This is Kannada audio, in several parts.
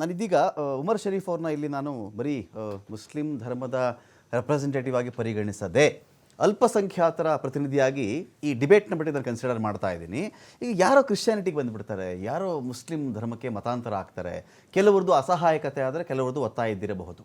ನಾನಿದೀಗ ಉಮರ್ ಶರೀಫ್ ಅವ್ರನ್ನ ಇಲ್ಲಿ ನಾನು ಬರೀ ಮುಸ್ಲಿಂ ಧರ್ಮದ ರೆಪ್ರೆಸೆಂಟೇಟಿವ್ ಆಗಿ ಪರಿಗಣಿಸದೆ, ಅಲ್ಪಸಂಖ್ಯಾತರ ಪ್ರತಿನಿಧಿಯಾಗಿ ಈ ಡಿಬೇಟ್ನ ಬಿಟ್ಟು ನಾನು ಕನ್ಸಿಡರ್ ಮಾಡ್ತಾ ಇದ್ದೀನಿ. ಈಗ ಯಾರೋ ಕ್ರಿಶ್ಚಿಯಾನಿಟಿಗೆ ಬಂದುಬಿಡ್ತಾರೆ, ಯಾರೋ ಮುಸ್ಲಿಂ ಧರ್ಮಕ್ಕೆ ಮತಾಂತರ ಆಗ್ತಾರೆ ಕೆಲವ್ರದ್ದು ಅಸಹಾಯಕತೆ ಆದರೆ ಕೆಲವ್ರದ್ದು ಒತ್ತಾಯ ಇದ್ದಿರಬಹುದು.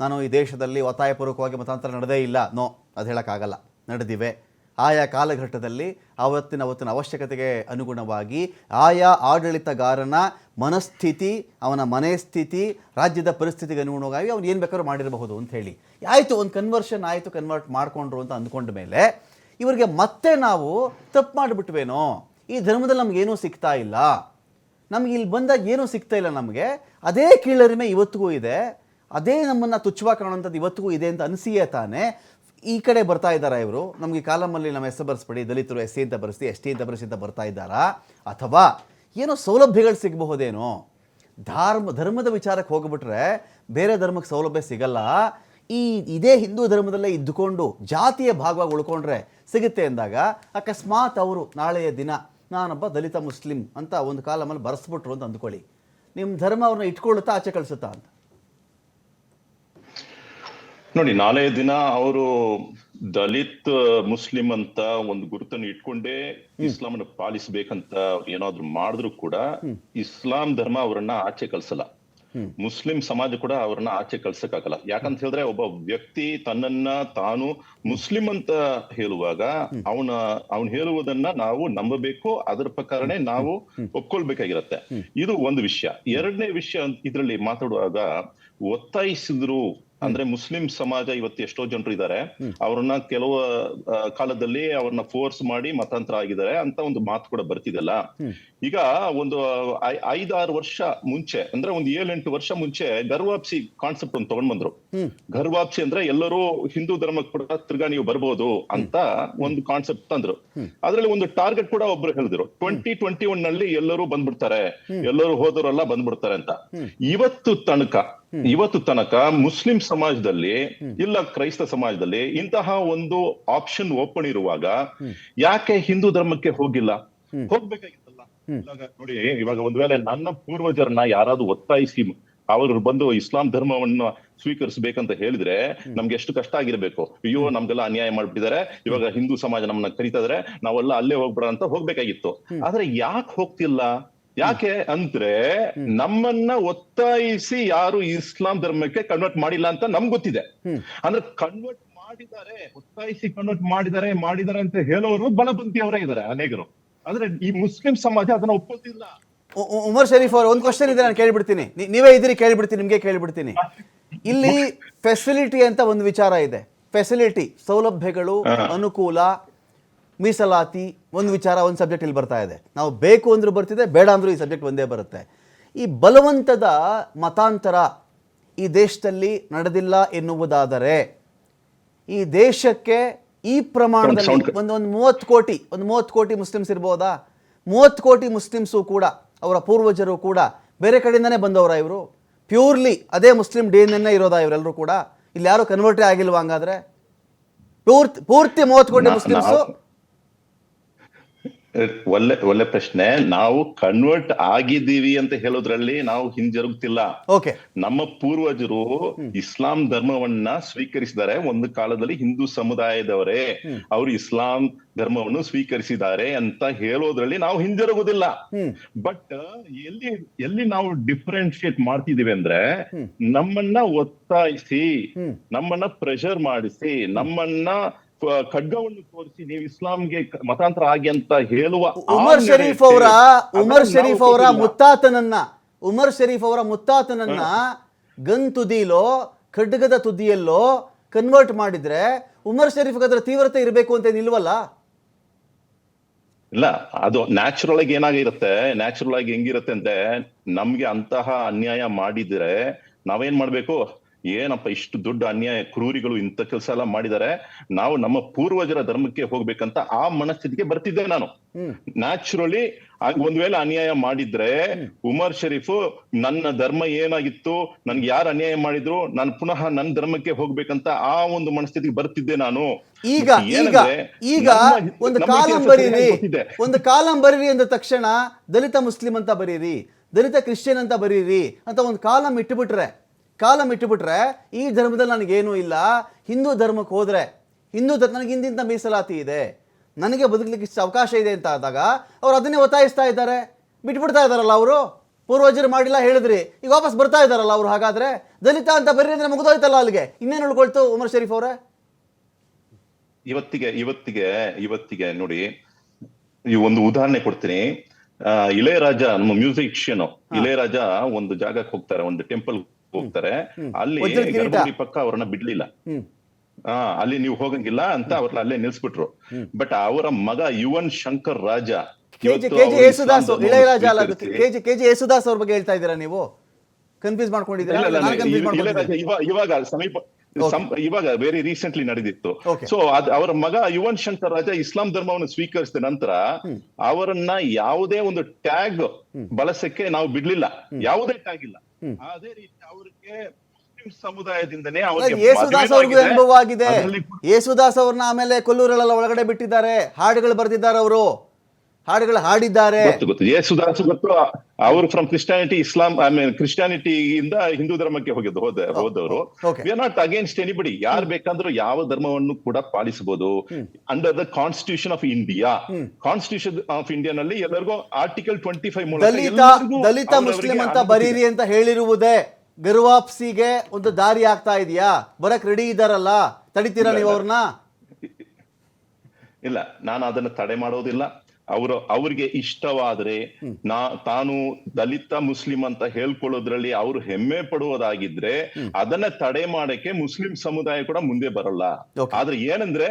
ನಾನು ಈ ದೇಶದಲ್ಲಿ ಒತ್ತಾಯಪೂರ್ವಕವಾಗಿ ಮತಾಂತರ ನಡೆದೇ ಇಲ್ಲ, ನೋ, ಅದು ಹೇಳೋಕ್ಕಾಗಲ್ಲ. ನಡೆದಿವೆ. ಆಯಾ ಕಾಲಘಟ್ಟದಲ್ಲಿ ಆವತ್ತಿನ ಅವತ್ತಿನ ಅವಶ್ಯಕತೆಗೆ ಅನುಗುಣವಾಗಿ ಆಯಾ ಆಡಳಿತಗಾರನ ಮನಸ್ಥಿತಿ, ಅವನ ಮನೆ ಸ್ಥಿತಿ, ರಾಜ್ಯದ ಪರಿಸ್ಥಿತಿಗೆ ಅನುಗುಣವಾಗಿ ಅವನು ಏನು ಬೇಕಾದ್ರೂ ಮಾಡಿರಬಹುದು ಅಂತ ಹೇಳಿ. ಆಯಿತು, ಒಂದು ಕನ್ವರ್ಷನ್ ಆಯಿತು ಕನ್ವರ್ಟ್ ಮಾಡಿಕೊಂಡ್ರು ಅಂತ ಅಂದ್ಕೊಂಡ ಮೇಲೆ ಇವರಿಗೆ ಮತ್ತೆ ನಾವು ತಪ್ಪು ಮಾಡಿಬಿಟ್ವೇನೋ? ಈ ಧರ್ಮದಲ್ಲಿ ನಮಗೇನೂ ಸಿಗ್ತಾ ಇಲ್ಲ. ನಮ್ಗೆ ಇಲ್ಲಿ ಬಂದಾಗ ಏನೂ ಸಿಗ್ತಾ ಇಲ್ಲ ನಮಗೆ. ಅದೇ ಕೀಳರಿಮೆ ಇವತ್ತಿಗೂ ಇದೆ. ಅದೇ ನಮ್ಮನ್ನು ತುಚ್ಛವಾಗಿ ಕಾಣುವಂಥದ್ದು ಇವತ್ತಿಗೂ ಇದೆ ಅಂತ ಅನಿಸಿಯೇ ತಾನೇ. ಈ ಕಡೆ ಬರ್ತಾ ಇದ್ದಾರಾ ಇವರು? ನಮಗೆ ಕಾಲಮಲ್ಲಿ ನಮ್ಮ ಹೆಸರು ಬರೆಸ್ಬಿಡಿ, ದಲಿತರು ಎಸ್ ಸಿ ಅಂತ ಬರೆಸಿ ಎಸ್ ಟಿ ಅಂತ ಬರೆಸಿ ಅಂತ ಬರ್ತಾ ಇದ್ದಾರಾ? ಅಥವಾ ಏನೋ ಸೌಲಭ್ಯಗಳು ಸಿಗಬಹುದೇನೋ? ಧರ್ಮ, ಧರ್ಮದ ವಿಚಾರಕ್ಕೆ ಹೋಗಿಬಿಟ್ರೆ ಬೇರೆ ಧರ್ಮಕ್ಕೆ ಸೌಲಭ್ಯ ಸಿಗಲ್ಲ. ಈ ಇದೇ ಹಿಂದೂ ಧರ್ಮದಲ್ಲೇ ಇದ್ದುಕೊಂಡು ಜಾತಿಯ ಭಾಗವಾಗಿ ಉಳ್ಕೊಂಡ್ರೆ ಸಿಗುತ್ತೆ ಅಂದಾಗ ಅಕಸ್ಮಾತ್ ಅವರು ನಾಳೆಯ ದಿನ ನಾನೊಬ್ಬ ದಲಿತ ಮುಸ್ಲಿಂ ಅಂತ ಒಂದು ಕಾಲ ಮೇಲೆ ಬರೆಸ್ಬಿಟ್ರು ಅಂತ ಅಂದ್ಕೊಳ್ಳಿ. ನಿಮ್ಮ ಧರ್ಮ ಅವ್ರನ್ನ ಇಟ್ಕೊಳ್ಳುತ್ತಾ ಆಚೆ ಕಳಿಸುತ್ತಾ ಅಂತ. ನೋಡಿ, ನಾಳೆಯ ದಿನ ಅವರು ದಲಿತ್ ಮುಸ್ಲಿಂ ಅಂತ ಒಂದು ಗುರುತನ್ನು ಇಟ್ಕೊಂಡೇ ಇಸ್ಲಾಂ ಪಾಲಿಸ್ಬೇಕಂತ ಏನಾದ್ರು ಮಾಡಿದ್ರು ಕೂಡ ಇಸ್ಲಾಂ ಧರ್ಮ ಅವರನ್ನ ಆಚೆ ಕಳ್ಸಲ್ಲ. ಮುಸ್ಲಿಂ ಸಮಾಜ ಕೂಡ ಅವ್ರನ್ನ ಆಚೆ ಕಳ್ಸಕ್ಕಾಗಲ್ಲ. ಯಾಕಂತ ಹೇಳಿದ್ರೆ ಒಬ್ಬ ವ್ಯಕ್ತಿ ತನ್ನನ್ನ ತಾನು ಮುಸ್ಲಿಂ ಅಂತ ಹೇಳುವಾಗ ಅವನ ಅವನ್ ಹೇಳುವುದನ್ನ ನಾವು ನಂಬಬೇಕು. ಅದರ ಪ್ರಕಾರನೇ ನಾವು ಒಪ್ಕೊಳ್ಬೇಕಾಗಿರತ್ತೆ. ಇದು ಒಂದು ವಿಷಯ. ಎರಡನೇ ವಿಷಯ ಇದರಲ್ಲಿ ಮಾತಾಡುವಾಗ ಒತ್ತಾಯಿಸಿದ್ರು ಅಂದ್ರೆ ಮುಸ್ಲಿಂ ಸಮಾಜ ಇವತ್ತು ಎಷ್ಟೋ ಜನರು ಇದ್ದಾರೆ ಅವ್ರನ್ನ ಕೆಲವು ಕಾಲದಲ್ಲಿ ಅವ್ರನ್ನ ಫೋರ್ಸ್ ಮಾಡಿ ಮತಾಂತರ ಆಗಿದ್ದಾರೆ ಅಂತ ಒಂದು ಮಾತು ಕೂಡ ಬರ್ತಿದೆಲ್ಲ. ಈಗ ಒಂದು ಐದಾರು ವರ್ಷ ಮುಂಚೆ ಅಂದ್ರೆ ಒಂದು ಏಳೆಂಟು ವರ್ಷ ಮುಂಚೆ ಗರ್ವಾಪ್ಸಿ ಕಾನ್ಸೆಪ್ಟ್ ಒಂದು ತಗೊಂಡ್ ಬಂದ್ರು. ಗರ್ವಾಪ್ಸಿ ಅಂದ್ರೆ ಎಲ್ಲರೂ ಹಿಂದೂ ಧರ್ಮಕ್ಕೆ ಕೂಡ ತಿರ್ಗಾ ನೀವು ಬರ್ಬೋದು ಅಂತ ಒಂದು ಕಾನ್ಸೆಪ್ಟ್ ತಂದ್ರು. ಅದ್ರಲ್ಲಿ ಒಂದು ಟಾರ್ಗೆಟ್ ಕೂಡ ಒಬ್ರು ಹೇಳಿದ್ರು. ಟ್ವೆಂಟಿ ಟ್ವೆಂಟಿ ಒನ್ನಲ್ಲಿ ಎಲ್ಲರೂ ಬಂದ್ಬಿಡ್ತಾರೆ. ಎಲ್ಲರೂ ಹೋದವರೆಲ್ಲ ಬಂದ್ಬಿಡ್ತಾರೆ ಅಂತ. ಇವತ್ತು ತನಕ ಇವತ್ತು ತನಕ ಮುಸ್ಲಿಂ ಸಮಾಜದಲ್ಲಿ ಇಲ್ಲ ಕ್ರೈಸ್ತ ಸಮಾಜದಲ್ಲಿ ಇಂತಹ ಒಂದು ಆಪ್ಷನ್ ಓಪನ್ ಇರುವಾಗ ಯಾಕೆ ಹಿಂದೂ ಧರ್ಮಕ್ಕೆ ಹೋಗಿಲ್ಲ? ಹೋಗ್ಬೇಕಾಗಿತ್ತಲ್ಲ ಇವಾಗ ನೋಡಿ ಇವಾಗ ಒಂದ್ ವೇಳೆ ನನ್ನ ಪೂರ್ವಜರನ್ನ ಯಾರಾದ್ರೂ ಒತ್ತಾಯಿಸಿ ಅವರು ಬಂದು ಇಸ್ಲಾಂ ಧರ್ಮವನ್ನು ಸ್ವೀಕರಿಸಬೇಕಂತ ಹೇಳಿದ್ರೆ ನಮ್ಗೆ ಎಷ್ಟು ಕಷ್ಟ ಆಗಿರ್ಬೇಕು. ಅಯ್ಯೋ ನಮ್ಗೆಲ್ಲ ಅನ್ಯಾಯ ಮಾಡ್ಬಿಟ್ಟಿದ್ದಾರೆ. ಇವಾಗ ಹಿಂದೂ ಸಮಾಜ ನಮ್ಮನ್ನ ಕರಿತಾ ಇದಾರೆ. ನಾವೆಲ್ಲ ಅಲ್ಲೇ ಹೋಗ್ಬಿಡೋಣ ಅಂತ ಹೋಗ್ಬೇಕಾಗಿತ್ತು. ಆದ್ರೆ ಯಾಕೆ ಹೋಗ್ತಿಲ್ಲ? ಯಾಕೆ ಅಂದ್ರೆ ನಮ್ಮನ್ನ ಒತ್ತಾಯಿಸಿ ಯಾರು ಇಸ್ಲಾಂ ಧರ್ಮಕ್ಕೆ ಕನ್ವರ್ಟ್ ಮಾಡಿಲ್ಲ ಅಂತ ನಮ್ಗೆ ಗೊತ್ತಿದೆ. ಅಂದ್ರೆ ಕನ್ವರ್ಟ್ ಮಾಡಿದ್ದಾರೆ ಒತ್ತಾಯಿಸಿ ಕನ್ವರ್ಟ್ ಮಾಡಿದ್ದಾರೆ ಮಾಡಿದ್ದಾರೆ ಅಂತ ಹೇಳೋರು ಬಲಪಂಥಿ ಅವರೇ ಇದ್ದಾರೆ ಅನೇಕರು. ಆದ್ರೆ ಈ ಮುಸ್ಲಿಂ ಸಮಾಜ ಅದನ್ನ ಒಪ್ಪೋದಿಲ್ಲ. ಉಮರ್ ಶರೀಫ್ ಅವರು ಒಂದು ಕ್ವಶನ್ ಇದೆ ನಾನು ಕೇಳಿಬಿಡ್ತೀನಿ. ನೀವೇ ಇದ್ದೀರಿ ಕೇಳಿಬಿಡ್ತೀನಿ ನಿಮಗೆ ಕೇಳಿಬಿಡ್ತೀನಿ. ಇಲ್ಲಿ ಫೆಸಿಲಿಟಿ ಅಂತ ಒಂದು ವಿಚಾರ ಇದೆ. ಫೆಸಿಲಿಟಿ ಸೌಲಭ್ಯಗಳು ಅನುಕೂಲ ಮೀಸಲಾತಿ ಒಂದು ವಿಚಾರ ಒಂದು ಸಬ್ಜೆಕ್ಟ್ ಇಲ್ಲಿ ಬರ್ತಾ ಇದೆ. ನಾವು ಬೇಕು ಅಂದ್ರೂ ಬರ್ತಿದೆ ಬೇಡ ಅಂದ್ರೂ ಈ ಸಬ್ಜೆಕ್ಟ್ ಒಂದೇ ಬರುತ್ತೆ. ಈ ಬಲವಂತದ ಮತಾಂತರ ಈ ದೇಶದಲ್ಲಿ ನಡೆದಿಲ್ಲ ಎನ್ನುವುದಾದರೆ ಈ ದೇಶಕ್ಕೆ ಈ ಪ್ರಮಾಣದಲ್ಲಿ ಒಂದು ಒಂದು ಮೂವತ್ತು ಕೋಟಿ ಒಂದು ಮೂವತ್ತು ಕೋಟಿ ಮುಸ್ಲಿಮ್ಸ್ ಇರ್ಬೋದಾ? ಮೂವತ್ತು ಕೋಟಿ ಮುಸ್ಲಿಮ್ಸು ಕೂಡ ಅವರ ಪೂರ್ವಜರು ಕೂಡ ಬೇರೆ ಕಡೆಯಿಂದನೇ ಬಂದವರ ಇವರು? ಪ್ಯೂರ್ಲಿ ಅದೇ ಮುಸ್ಲಿಂ ಡಿ ಎನ್ ಇರೋದಾ ಇವರೆಲ್ಲರೂ ಕೂಡ? ಇಲ್ಲಿ ಯಾರು ಕನ್ವರ್ಟೇ ಆಗಿಲ್ವಾ ಹಂಗಾದ್ರೆ? ಪೂರ್ತಿ ಪೂರ್ತಿ ಮೂವತ್ತು ಕೋಟಿ ಮುಸ್ಲಿಮ್ಸು ಒಳ್ಳೆ ಒಳ್ಳೆ ಪ್ರಶ್ನೆ. ನಾವು ಕನ್ವರ್ಟ್ ಆಗಿದ್ದೀವಿ ಅಂತ ಹೇಳೋದ್ರಲ್ಲಿ ನಾವು ಹಿಂಜರುಗ್ತಿಲ್ಲ. ನಮ್ಮ ಪೂರ್ವಜರು ಇಸ್ಲಾಂ ಧರ್ಮವನ್ನ ಸ್ವೀಕರಿಸಿದ್ದಾರೆ. ಒಂದು ಕಾಲದಲ್ಲಿ ಹಿಂದೂ ಸಮುದಾಯದವರೇ ಅವರು ಇಸ್ಲಾಂ ಧರ್ಮವನ್ನು ಸ್ವೀಕರಿಸಿದ್ದಾರೆ ಅಂತ ಹೇಳೋದ್ರಲ್ಲಿ ನಾವು ಹಿಂಜರುಗುದಿಲ್ಲ. ಬಟ್ ಎಲ್ಲಿ ಎಲ್ಲಿ ನಾವು ಡಿಫ್ರೆನ್ಶಿಯೇಟ್ ಮಾಡ್ತಿದೀವಿ ಅಂದ್ರೆ ನಮ್ಮನ್ನ ಒತ್ತಾಯಿಸಿ ನಮ್ಮನ್ನ ಪ್ರೆಷರ್ ಮಾಡಿಸಿ ನಮ್ಮನ್ನ ಖಡ್ಗವನ್ನು ತೋರಿಸಿ ನೀವು ಇಸ್ಲಾಂಗೆ ಮತಾಂತರ ಆಗಿ ಅಂತ ಹೇಳುವ ಉಮರ್ ಶರೀಫ್ ಅವರ ಉಮರ್ ಶರೀಫ್ ಅವರ ಮುತ್ತಾತನನ್ನ ಉಮರ್ ಶರೀಫ್ ಅವರ ಮುತ್ತಾತನನ್ನ ಗನ್ ತುದಿಲೋ ಖಡ್ಗದ ತುದಿಯಲ್ಲೋ ಕನ್ವರ್ಟ್ ಮಾಡಿದ್ರೆ ಉಮರ್ ಶರೀಫ್ ಅದರ ತೀವ್ರತೆ ಇರಬೇಕು ಅಂತ ನಿಲ್ವಲ್ಲ ಇಲ್ಲ ಅದು ನ್ಯಾಚುರಲ್ ಆಗಿ ಏನಾಗಿರುತ್ತೆ ನ್ಯಾಚುರಲ್ ಆಗಿ ಹೆಂಗಿರುತ್ತೆ ಅಂದ್ರೆ ನಮ್ಗೆ ಅಂತಹ ಅನ್ಯಾಯ ಮಾಡಿದ್ರೆ ನಾವೇನ್ ಮಾಡ್ಬೇಕು? ಏನಪ್ಪ ಇಷ್ಟು ದೊಡ್ಡ ಅನ್ಯಾಯ ಕ್ರೂರಿಗಳು ಇಂಥ ಕೆಲಸ ಎಲ್ಲ ಮಾಡಿದರೆ ನಾವು ನಮ್ಮ ಪೂರ್ವಜರ ಧರ್ಮಕ್ಕೆ ಹೋಗ್ಬೇಕಂತ ಆ ಮನಸ್ಥಿತಿಗೆ ಬರ್ತಿದ್ದೆ ನಾನು. ನ್ಯಾಚುರಲಿ ಒಂದ್ ವೇಳೆ ಅನ್ಯಾಯ ಮಾಡಿದ್ರೆ ಉಮರ್ ಶರೀಫ್ ನನ್ನ ಧರ್ಮ ಏನಾಗಿತ್ತು? ನನ್ಗೆ ಯಾರು ಅನ್ಯಾಯ ಮಾಡಿದ್ರು? ನಾನು ಪುನಃ ನನ್ನ ಧರ್ಮಕ್ಕೆ ಹೋಗ್ಬೇಕಂತ ಆ ಒಂದು ಮನಸ್ಥಿತಿಗೆ ಬರ್ತಿದ್ದೆ ನಾನು. ಈಗ ಈಗ ಈಗ ಒಂದು ಕಾಲಂ ಬರೀರಿ. ಒಂದು ಕಾಲಂ ಬರೀರಿ ಅಂದ ತಕ್ಷಣ ದಲಿತ ಮುಸ್ಲಿಂ ಅಂತ ಬರೀರಿ ದಲಿತ ಕ್ರಿಶ್ಚಿಯನ್ ಅಂತ ಬರೀರಿ ಅಂತ ಒಂದು ಕಾಲಂ ಇಟ್ಟುಬಿಟ್ರೆ ಕಾಲಮ್ ಇಟ್ಟುಬಿಟ್ರೆ ಈ ಧರ್ಮದಲ್ಲಿ ನನಗೇನೂ ಇಲ್ಲ. ಹಿಂದೂ ಧರ್ಮಕ್ಕೆ ಹೋದರೆ ಹಿಂದೂ ಧರ್ಮ ನನಗೆ ಹಿಂದಿಂತ ಮೀಸಲಾತಿ ಇದೆ. ನನಗೆ ಬದುಕಲಿಕ್ಕೆ ಇಷ್ಟು ಅವಕಾಶ ಇದೆ ಅಂತ ಆದಾಗ ಅವ್ರು ಅದನ್ನೇ ಒತ್ತಾಯಿಸ್ತಾ ಇದ್ದಾರೆ. ಬಿಟ್ಬಿಡ್ತಾ ಇದ್ದಾರಲ್ಲ ಅವರು? ಪೂರ್ವಜರು ಮಾಡಿಲ್ಲ ಹೇಳಿದ್ರಿ. ಈಗ ವಾಪಸ್ ಬರ್ತಾ ಇದ್ದಾರಲ್ಲ ಅವರು ಹಾಗಾದ್ರೆ? ದಲಿತ ಅಂತ ಬರೀ ಅಂದರೆ ಮುಗಿದೋಯ್ತಲ್ಲ ಅಲ್ಲಿಗೆ. ಇನ್ನೇನು ಉಳ್ಕೊಳ್ತು ಉಮರ್ ಶರೀಫ್ ಅವರೇ? ಇವತ್ತಿಗೆ ಇವತ್ತಿಗೆ ಇವತ್ತಿಗೆ ನೋಡಿ ಈ ಒಂದು ಉದಾಹರಣೆ ಕೊಡ್ತೀನಿ. ಇಳೆಯರಾಜ ನಮ್ಮ ಮ್ಯೂಸಿಷಿಯನ್ ಇಳೆಯರಾಜ ಒಂದು ಜಾಗಕ್ಕೆ ಹೋಗ್ತಾರೆ ಒಂದು ಟೆಂಪಲ್ ಹೋಗ್ತಾರೆ. ಅಲ್ಲಿ ಗರ್ಭಗುಡಿ ಪಕ್ಕ ಅವ್ರನ್ನ ಬಿಡ್ಲಿಲ್ಲ. ಆ ಅಲ್ಲಿ ನೀವು ಹೋಗಂಗಿಲ್ಲ ಅಂತ ಅವ್ರನ್ನ ಅಲ್ಲೇ ನಿಲ್ಸ್ಬಿಟ್ರು. ಬಟ್ ಅವರ ಮಗ ಯುವನ್ ಶಂಕರ್ ರಾಜ ಕೆಜಿ ಅವರು ಯೇಸುದಾಸ್ ಇಳೆಯರಾಜ ಅಲ್ಲ ಸ್ವೀಕರಿಸಿ- ಕೆಜಿ ಕೆಜಿ ಯೇಸುದಾಸ್ ಅವ್ರ ಬಗ್ಗೆ ಹೇಳ್ತಾ ಇದ್ದೀರಾ ನೀವು? ಕನ್ಫ್ಯೂಸ್ ಮಾಡ್ಕೊಂಡಿದ್ದೀರಾ? ಇವಾಗ ಸಮೀಪ ಇವಾಗ ವೆರಿ ರೀಸೆಂಟ್ಲಿ ನಡೆದಿತ್ತು. ಸೊ ಅದ್ ಅವರ ಮಗ ಯುವನ್ ಶಂಕರ್ ರಾಜ ಇಸ್ಲಾಂ ಧರ್ಮವನ್ನು ಸ್ವೀಕರಿಸಿದ ನಂತರ ಅವರನ್ನ ಯಾವುದೇ ಒಂದು ಟ್ಯಾಗ್ ಬಳಸಕ್ಕೆ ನಾವು ಬಿಡ್ಲಿಲ್ಲ. ಯಾವುದೇ ಟ್ಯಾಗ್ ಇಲ್ಲ. ಅದೇ ರೀತಿ ಅವ್ರಿಗೆ ಮುಸ್ಲಿಂ ಸಮುದಾಯದಿಂದನೇ ಯೇಸುದಾಸ್ ಅವ್ರಿಗೂ. ಅನುಭವ ಆಗಿದೆ ಯೇಸುದಾಸ್ ಅವ್ರನ್ನ ಆಮೇಲೆ ಕೊಲ್ಲೂರಲ್ಲೆಲ್ಲ ಒಳಗಡೆ ಬಿಟ್ಟಿದ್ದಾರೆ. ಹಾಡುಗಳು ಬರೆದಿದ್ದಾರೆ ಅವರು. ಹಾಡುಗಳು ಹಾಡಿದ್ದಾರೆ. ಗೊತ್ತು ಗೊತ್ತು. ಯೇಸುದಾಸ್ ಗೊತ್ತು. ಅವರು from Christianity Islam I mean ಕ್ರಿಸ್ಟಿಯಾನಿಟಿಯಿಂದ Hindu ಧರ್ಮಕ್ಕೆ ಹೋಗಿದ್ದು ಹೋದ ಹೋದವರು. Okay. We are not against anybody ಯಾರು ಬೇಕಾದ್ರೂ ಯಾವ ಧರ್ಮವನ್ನು ಕೂಡ ಪಾಲಿಸಬಹುದು. Under the constitution of India constitution of India ನಲ್ಲಿ ಎಲ್ಲರಿಗೂ ಆರ್ಟಿಕಲ್ ಟ್ವೆಂಟಿ ಫೈವ್ ಮೂಲಕ ದಲಿತ ದಲಿತ ಮುಸ್ಲಿಂ ಅಂತ ಬರೀರಿ ಅಂತ ಹೇಳಿರುವುದೇ ಗರ್ವಾಪ್ಸಿಗೆ ಒಂದು ದಾರಿ ಆಗ್ತಾ ಇದೆಯಾ? ಬರಕ್ ರೆಡಿ ಇದಾರಲ್ಲ? ತಡಿತೀರಾ ನೀವು ಅವ್ರನ್ನ ಇಲ್ಲ ನಾನು ಅದನ್ನ ತಡೆ ಮಾಡೋದಿಲ್ಲ. ಅವರು ಅವ್ರಿಗೆ ಇಷ್ಟವಾದ್ರೆ ನಾ ತಾನು ದಲಿತ ಮುಸ್ಲಿಂ ಅಂತ ಹೇಳ್ಕೊಳ್ಳೋದ್ರಲ್ಲಿ ಅವರು ಹೆಮ್ಮೆ ಪಡುವುದಾಗಿದ್ರೆ ಅದನ್ನ ತಡೆ ಮಾಡಕ್ಕೆ ಮುಸ್ಲಿಂ ಸಮುದಾಯ ಕೂಡ ಮುಂದೆ ಬರಲ್ಲ. ಆದ್ರೆ ಏನಂದ್ರೆ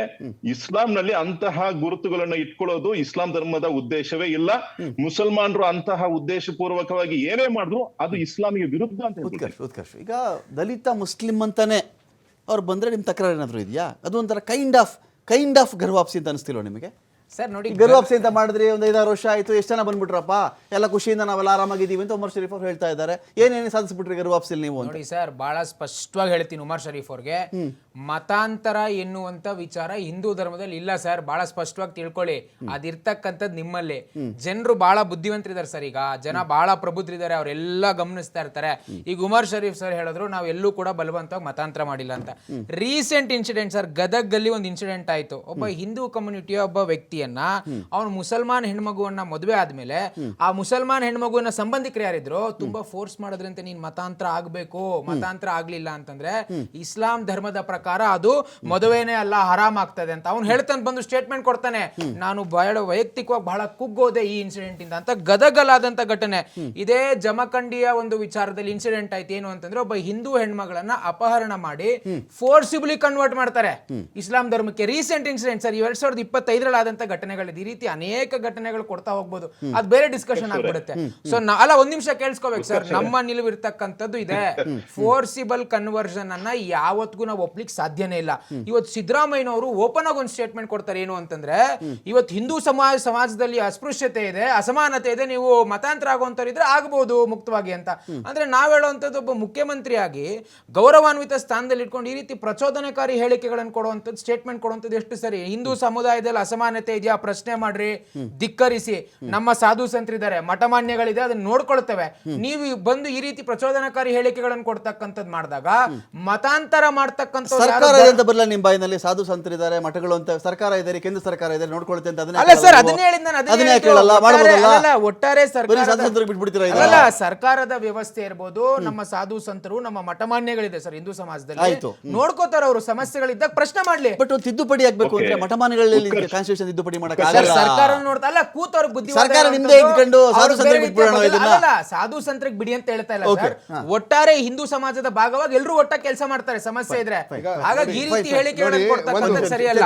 ಇಸ್ಲಾಂನಲ್ಲಿ ಅಂತಹ ಗುರುತುಗಳನ್ನ ಇಟ್ಕೊಳ್ಳೋದು ಇಸ್ಲಾಂ ಧರ್ಮದ ಉದ್ದೇಶವೇ ಇಲ್ಲ. ಮುಸಲ್ಮಾನರು ಅಂತಹ ಉದ್ದೇಶ ಪೂರ್ವಕವಾಗಿ ಏನೇ ಮಾಡಿದ್ರು ಅದು ಇಸ್ಲಾಮಿಗೆ ವಿರುದ್ಧ ಅಂತ ಹೇಳ್ಬಿಡ್ತೀನಿ. ಉತ್ಕರ್ಷ್ ಉತ್ಕರ್ಷ್. ಈಗ ದಲಿತ ಮುಸ್ಲಿಂ ಅಂತಾನೆ ಅವ್ರು ಬಂದ್ರೆ ನಿಮ್ ತಕರಾರು ಏನಾದ್ರು ಇದೆಯಾ? ಅದು ಒಂಥರ kind of kind of ghar wapsi ಅಂತ ಅನಿಸ್ತಿಲ್ವ ನಿಮಗೆ? ಸರ್ ನೋಡಿ ಗರ್ವಾಪ್ಸಿ ಅಂತ ಮಾಡಿದ್ರಿ ಒಂದು ಐದಾರು ವರ್ಷ ಆಯ್ತು ಎಷ್ಟು ಜನ ಬಂದ್ಬಿಟ್ರಪ್ಪ? ಎಲ್ಲ ಖುಷಿಯಿಂದ ನಾವೆಲ್ಲ ಆರಾಮಾಗಿದ್ದೀವಿ ಅಂತ ಉಮರ್ ಶರೀಫ್ ಅವ್ರು ಹೇಳ್ತಾ ಇದ್ದಾರೆ. ಏನೇನು ಸಾಧಿಸ್ಬಿಟ್ರಿ ಗರ್ವಾಪ್ಸಿಲ್ ನೀವು ನೋಡಿ ಸರ್ ಬಹಳ ಸ್ಪಷ್ಟವಾಗಿ ಹೇಳ್ತೀನಿ ಉಮರ್ ಶರೀಫ್ ಅವ್ರಿಗೆ. ಮತಾಂತರ ಎನ್ನುವಂತ ವಿಚಾರ ಹಿಂದೂ ಧರ್ಮದಲ್ಲಿ ಇಲ್ಲ ಸರ್ ಬಹಳ ಸ್ಪಷ್ಟವಾಗಿ ತಿಳ್ಕೊಳ್ಳಿ. ಅದಿರ್ತಕ್ಕಂಥದ್ದು ನಿಮ್ಮಲ್ಲಿ. ಜನರು ಬಹಳ ಬುದ್ಧಿವಂತರಿದ್ದಾರೆ ಸರ್ ಈಗ ಜನ ಬಹಳ ಪ್ರಬುದ್ಧರಿದ್ದಾರೆ ಅವರೆಲ್ಲ ಗಮನಿಸ್ತಾ ಇರ್ತಾರೆ. ಈಗ ಉಮರ್ ಶರೀಫ್ ಸರ್ ಹೇಳಿದ್ರು ನಾವು ಎಲ್ಲೂ ಕೂಡ ಬಲವಂತವಾಗಿ ಮತಾಂತರ ಮಾಡಿಲ್ಲ ಅಂತ. ರೀಸೆಂಟ್ ಇನ್ಸಿಡೆಂಟ್ ಸರ್ ಗದಗಲ್ಲಿ ಒಂದು ಇನ್ಸಿಡೆಂಟ್ ಆಯ್ತು. ಒಬ್ಬ ಹಿಂದೂ ಕಮ್ಯುನಿಟಿಯ ಒಬ್ಬ ವ್ಯಕ್ತಿಯನ್ನ ಅವನು ಮುಸಲ್ಮಾನ್ ಹೆಣ್ಮಗುವನ್ನ ಮದುವೆ ಆದ್ಮೇಲೆ ಆ ಮುಸಲ್ಮಾನ್ ಹೆಣ್ಮಗುವಿನ ಸಂಬಂಧಿಕರು ಯಾರಿದ್ರು ತುಂಬಾ ಫೋರ್ಸ್ ಮಾಡೋದ್ರಂತೆ ನೀನ್ ಮತಾಂತರ ಆಗ್ಬೇಕು ಮತಾಂತರ ಆಗ್ಲಿಲ್ಲ ಅಂತಂದ್ರೆ ಇಸ್ಲಾಂ ಧರ್ಮದ ಪ್ರಕಾರ ಅದು ಮದುವೆನೆ ಅಲ್ಲ ಹರಾಮ್ ಆಗ್ತದೆ ಅಂತ. ಅವ್ನು ಹೇಳ್ತಾನೆ ಬಂದು ಸ್ಟೇಟ್ಮೆಂಟ್ ಕೊಡ್ತಾನೆ ನಾನು ಬಹಳ ವೈಯಕ್ತಿಕವಾಗಿ ಬಹಳ ಕುಗ್ಗೋದೆ ಈ ಇನ್ಸಿಡೆಂಟ್ ಇಂದ ಅಂತ ಗದಗಲಾದಂತ ಘಟನೆ. ಇದೇ ಜಮಖಂಡಿಯ ಒಂದು ವಿಚಾರದಲ್ಲಿ ಇನ್ಸಿಡೆಂಟ್ ಆಯ್ತು. ಏನು ಅಂತಂದ್ರೆ ಒಬ್ಬ ಹಿಂದೂ ಹೆಣ್ಮಗಳನ್ನ ಅಪಹರಣ ಮಾಡಿ ಫೋರ್ಸಿಬಲಿ ಕನ್ವರ್ಟ್ ಮಾಡ್ತಾರೆ. ಇಸ್ಲಾಂ ಧರ್ಮಕ್ಕೆ ರೀಸೆಂಟ್ ಇನ್ಸಿಡೆಂಟ್ ಸರ್ ಎರಡ್ ಸಾವಿರದ ಇಪ್ಪತ್ತೈದರಲ್ಲಿ ಆದಂತ ಘಟನೆಗಳಿದೆ ಈ ರೀತಿ ಅನೇಕ ಘಟನೆಗಳು ಕೊಡ್ತಾ ಹೋಗ್ಬೋದು. ಅದು ಬೇರೆ ಡಿಸ್ಕಷನ್ ಆಗ್ಬಿಡುತ್ತೆ. ಸೊ ಅಲ್ಲ ಒಂದ್ ನಿಮಿಷ ಕೇಳಿಸ್ಕೋಬೇಕು ಸರ್ ನಮ್ಮ ನಿಲುವು ಇರ್ತಕ್ಕಂಥದ್ದು ಇದೆ ಫೋರ್ಸಿಬಲ್ ಕನ್ವರ್ಷನ್ ಅನ್ನ ಯಾವತ್ತಿಗೂ ನಾವು ಒಪ್ಲಿಕ್ಕೆ ಸಾಧ್ಯನೇ ಇಲ್ಲ. ಇವತ್ತು ಸಿದ್ದರಾಮಯ್ಯನವರು ಓಪನ್ ಆಗಿ ಒಂದು ಸ್ಟೇಟ್ಮೆಂಟ್ ಕೊಡ್ತಾರೆ ಏನು ಅಂತಂದ್ರೆ ಇವತ್ತು ಹಿಂದೂ ಸಮಾಜ ಸಮಾಜದಲ್ಲಿ ಅಸ್ಪೃಶ್ಯತೆ ಇದೆ ಅಸಮಾನತೆ ಇದೆ ನೀವು ಮತಾಂತರ ಆಗುವಂತವ್ರು ಇದ್ರೆ ಆಗ್ಬೋದು ಮುಕ್ತವಾಗಿ ಅಂತ. ಅಂದ್ರೆ ನಾವ್ ಹೇಳುವಂತದ್ದು ಒಬ್ಬ ಮುಖ್ಯಮಂತ್ರಿಯಾಗಿ ಗೌರವಾನ್ವಿತ ಸ್ಥಾನದಲ್ಲಿ ಇಟ್ಕೊಂಡು ಈ ರೀತಿ ಪ್ರಚೋದನಕಾರಿ ಹೇಳಿಕೆಗಳನ್ನು ಕೊಡುವಂಥದ್ದು ಸ್ಟೇಟ್ಮೆಂಟ್ ಕೊಡುವಂಥದ್ದು ಎಷ್ಟು ಸರಿ? ಹಿಂದೂ ಸಮುದಾಯದಲ್ಲಿ ಅಸಮಾನತೆ ಇದೆಯಾ? ಪ್ರಶ್ನೆ ಮಾಡ್ರಿ. ಧಿಕ್ಕರಿಸಿ. ನಮ್ಮ ಸಾಧು ಸಂತರಿದ್ದಾರೆ. ಮಠಮಾನ್ಯಗಳಿದೆ ಅದನ್ನ ನೋಡ್ಕೊಳ್ತೇವೆ. ನೀವು ಬಂದು ಈ ರೀತಿ ಪ್ರಚೋದನಕಾರಿ ಹೇಳಿಕೆಗಳನ್ನು ಕೊಡ್ತಕ್ಕಂಥದ್ದು ಮಾಡಿದಾಗ ಮತಾಂತರ ಮಾಡ್ತಕ್ಕಂಥ ಸರ್ಕಾರ ಇದೆ ಅಂತ ಬರಲ್ಲ ನಿಮ್ಮ ಬಾಯಿನಲ್ಲಿ? ಸಾಧು ಸಂತರಿದ್ದಾರೆ ಮಠಗಳು ಅಂತ. ಸರ್ಕಾರ ಇದೆ ಕೇಂದ್ರ ಸರ್ಕಾರ ಇದೆ ಅಂತ. ಅದನ್ನ ಅಲ್ಲ ಸರ್ ಅದನ್ನೇ? ಹೇಳಿದ್ ನಾನು ಅದನ್ನೇ ಒಟ್ಟಾರೆ- ಸರ್ಕಾರ ಒಟ್ಟಾರೆ ಬರೀ ಸಾಧು ಸರ್ಕಾರದ ಸಂತರಿಗೆ ಬಿಟ್ಬಿಡ್ತೀರಾ ಇದನ್ನ? ಅಲ್ಲ ಸರ್ಕಾರದ ವ್ಯವಸ್ಥೆ ಇರ್ಬೋದು ನಮ್ಮ ಸಾಧು ಸಂತರು ನಮ್ಮ ಮಠಮಾನ್ಯಗಳಿದೆ ಸರ್ ಹಿಂದೂ ಸಮಾಜದಲ್ಲಿ. ಆಯ್ತು. ನೋಡ್ಕೋತಾರ ಅವರು ಸಮಸ್ಯೆಗಳಿದ್ದಾಗ ಪ್ರಶ್ನೆ ಮಾಡ್ಲಿ. ಬಟ್ ತಿದ್ದುಪಡಿ ಆಗ್ಬೇಕು ಅಂದ್ರೆ ಮಠ ಮಠಮಾನ್ಯಗಳಲ್ಲಿ ಕಾನ್ಸ್ಟಿಟ್ಯೂಷನ್ ತಿದ್ದುಪಡಿ ಮಾಡಕ್ ಆಗಲ್ಲ. ಸರ್ಕಾರ ನೋಡ್ತಾ ಅಲ್ಲ ಕೂತವ್ರಿಗೆ ಬುದ್ಧಿ ಸರ್ಕಾರ ನಿಮ್ದೇ ಇಟ್ಕೊಂಡು ಸಾಧು ಸಂತರಿಗೆ ಬಿಟ್ಬಿಡೋಣ ಇದನ್ನ. ಅಲ್ಲ ಸಾಧು ಸಂತರಿಗೆ ಬಿಡಿ ಅಂತ ಹೇಳ್ತಾ ಇಲ್ಲ ಸರ್. ಒಟ್ಟಾರೆ ಹಿಂದೂ ಸಮಾಜದ ಭಾಗವಾಗಿ ಎಲ್ಲರೂ ಒಟ್ಟಾಗಿ ಕೆಲಸ ಮಾಡ್ತಾರೆ ಸಮಸ್ಯೆ ಇದ್ರೆ. ಹಾಗಾಗಿ ಈ ರೀತಿ ಹೇಳಿಕೆ ಕೊಡ್ತಕ್ಕಂಥದ್ದು ಸರಿಯಲ್ಲ.